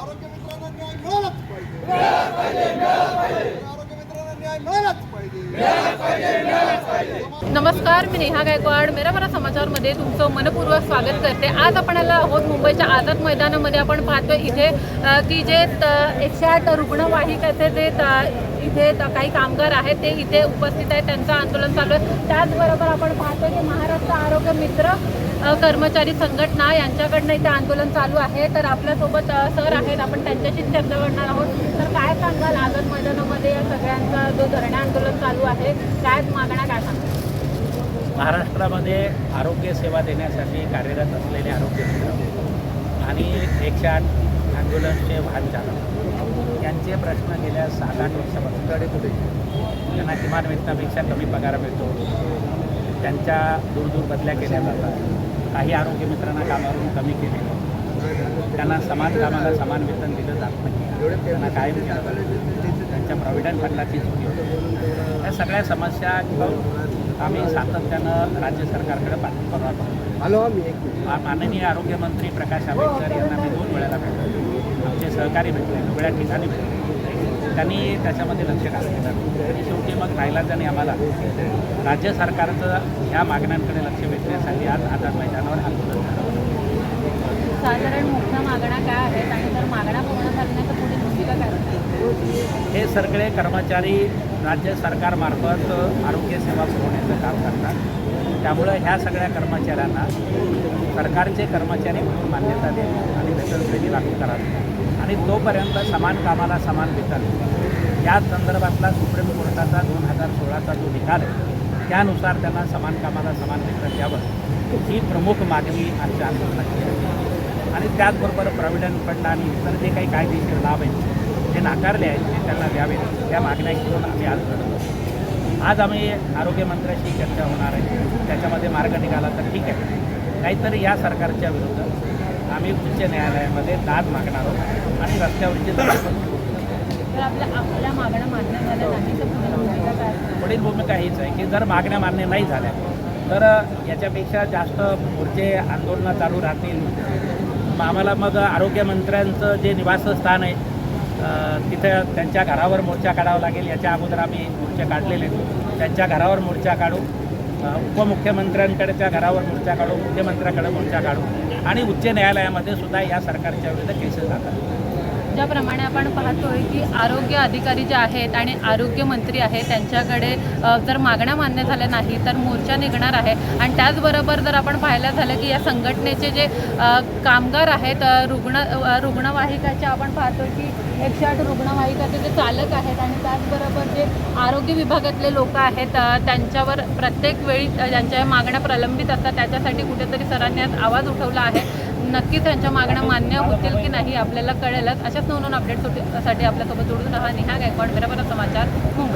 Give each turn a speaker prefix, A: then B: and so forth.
A: आरोग्य मित्रांना न्याय मिळालाच पाहिजे. आरोग्य मित्रांना न्याय मिळालाच पाहिजे.
B: नमस्कार मी नेहा गायकवाड. मेरा मरा समाचारमध्ये तुमचं मनपूर्वक स्वागत करते. आज आपण आला आहोत मुंबईच्या आझाद मैदानामध्ये. आपण पाहतोय इथे की जे त- एकशे आठ रुग्णवाहिकाचे जे इथे काही कामगार आहेत ते इथे उपस्थित आहेत. त्यांचं आंदोलन चालू आहे. त्याचबरोबर आपण पाहतोय की महाराष्ट्र आरोग्य मित्र कर्मचारी संघटना यांच्याकडनं इथे आंदोलन चालू आहे. तर आपल्यासोबत सर आहेत. आपण त्यांच्याशी चर्चा करणार आहोत. तर काय सांगाल आझाद मैदानामध्ये या सगळ्यांचा जो धरणे आंदोलन चालू आहे? काय मागण्या काय सांगाल?
C: महाराष्ट्रामध्ये आरोग्य सेवा देण्यासाठी कार्यरत असलेले आरोग्य मित्र आणि एकशे आठ ॲम्ब्युलन्सचे वाहन चालक यांचे प्रश्न गेल्या सात आठ वर्षापासून. कुठे? त्यांना किमान वेतनापेक्षा कमी पगार मिळतो. त्यांच्या दूर दूर बदल्या केल्या जातात. काही आरोग्य मित्रांना कामावरून कमी केले. त्यांना समान कामाला समान वेतन दिलं जात नाही. त्यांना जातं. त्यांच्या प्रॉव्हिडंट फंडाची चुकी होते. या सगळ्या समस्या घेऊन आम्ही सातत्यानं राज्य सरकारकडे पाठपुरावा करतो.
A: हॅलो मी एक मिनिट.
C: मा- माननीय आरोग्यमंत्री प्रकाश आंबेडकर यांना मी दोन वेळेला भेटलो. आमचे सहकारी भेटले वेगळ्या ठिकाणी भेटले. त्यांनी त्याच्यामध्ये लक्ष घातलेलं नाही. आणि शेवटी मग नाईलाजाने आम्हाला राज्य सरकारचं ह्या मागण्यांकडे लक्ष वेधण्यासाठी आज आझाद मैदानावर आंदोलन झालं
B: साधारण मुख्य मागण्या काय आहेत? आणि जर मागण्या पूर्ण तर पुढील भूमिका काय?
C: हे सगळे कर्मचारी राज्य सरकारमार्फत आरोग्य सेवा पुरवण्याचं काम करतात. त्यामुळं ह्या सगळ्या कर्मचाऱ्यांना सरकारचे कर्मचारी म्हणून मान्यता देणे आणि वेतनश्रेणी लागू करावी. आणि तोपर्यंत समान कामाला समान वेतन. या संदर्भातला सुप्रीम कोर्टाचा दोन हजार सोळाचा जो निकाल आहे त्यानुसार त्यांना समान कामाला समान वेतन द्यावं. ही प्रमुख मागणी आमच्या आंदोलनाची आहे. आणि त्याचबरोबर प्रॉव्हिडंट फंड आणि इतर जे काही कायदेशीर लाभ आहेत जे नाकारले आहेत ते त्यांना द्यावेत. त्या मागण्या घेऊन आम्ही आज आहोत. आज आम्ही आरोग्यमंत्र्याशी चर्चा होणार आहे. त्याच्यामध्ये मार्ग निघाला तर ठीक आहे. नाहीतर या सरकारच्या विरुद्ध आम्ही उच्च न्यायालयामध्ये दाद मागणार आहोत आणि रस्त्यावरची
B: पुढील भूमिका
C: हीच आहे की जर मागण्या मान्य नाही झाल्या तर याच्यापेक्षा जास्त मोर्चे आंदोलनं चालू राहतील. मग आम्हाला मग आरोग्यमंत्र्यांचं जे निवासस्थान आहे तिथं त्यांच्या घरावर मोर्चा काढावा लागेल याच्या अगोदर आम्ही मोर्चे काढलेले त्यांच्या घरावर मोर्चा काढू उपमुख्यमंत्र्यांकडच्या घरावर मोर्चा काढू मुख्यमंत्र्याकडे मोर्चा काढू. आणि उच्च न्यायालयामध्ये सुद्धा या सरकारच्या विरुद्ध केसेस जातात
B: ज्याप्रमाणे आपण पाहतोय की आरोग्य अधिकारी जे आहेत आणि आरोग्यमंत्री आहेत त्यांच्याकडे जर मागण्या मान्य झाल्या नाही तर मोर्चा निघणार आहे. आणि त्याचबरोबर जर आपण पाहायला झालं की या संघटनेचे जे कामगार आहेत रुग्ण रुग्णवाहिकाच्या आपण पाहतोय की एकशे आठ रुग्णवाहिकाचे जे चालक आहेत आणि त्याचबरोबर जे आरोग्य विभागातले लोक आहेत त्यांच्यावर प्रत्येक वेळी ज्यांच्या मागण्या प्रलंबित असतात. त्याच्यासाठी कुठेतरी सरांनी आज आवाज उठवला आहे. नक्की त्यांच्या मागण्या मान्य होतील की नाही आपल्याला कळेलच. अशाच नवनवीन अपडेटसाठी आपल्यासोबत जोडून राहा. निहा गायकवाड बरोबर समाचार मुंबई.